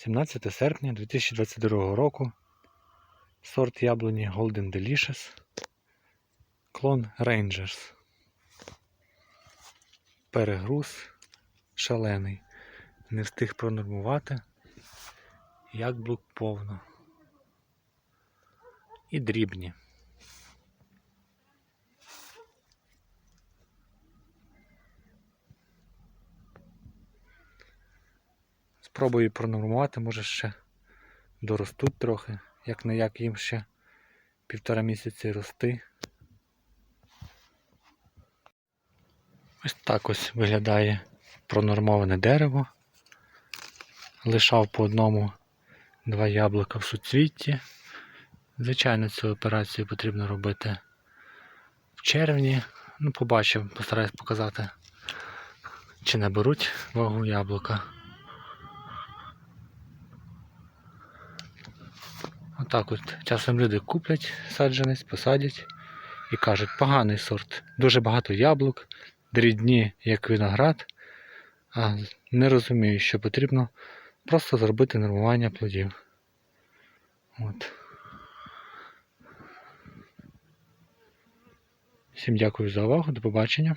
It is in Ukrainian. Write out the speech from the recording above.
17 серпня 2022 року. Сорт яблуні Golden Delicious. Клон Rangers. Перегруз шалений. Не встиг пронормувати. Яблук повно. І дрібні. Спробую пронормувати, може ще доростуть трохи, як не як їм ще півтора місяці рости. Ось так ось виглядає пронормоване дерево. Лишав по одному два яблука в суцвітті. Звичайно, цю операцію потрібно робити в червні. Ну, побачив, постараюсь показати, чи не беруть вагу яблука. Отак от часом люди куплять саджанець, посадять і кажуть, поганий сорт, дуже багато яблук, дрібні, як виноград, а не розуміють, що потрібно просто зробити нормування плодів. От. Всім дякую за увагу, до побачення.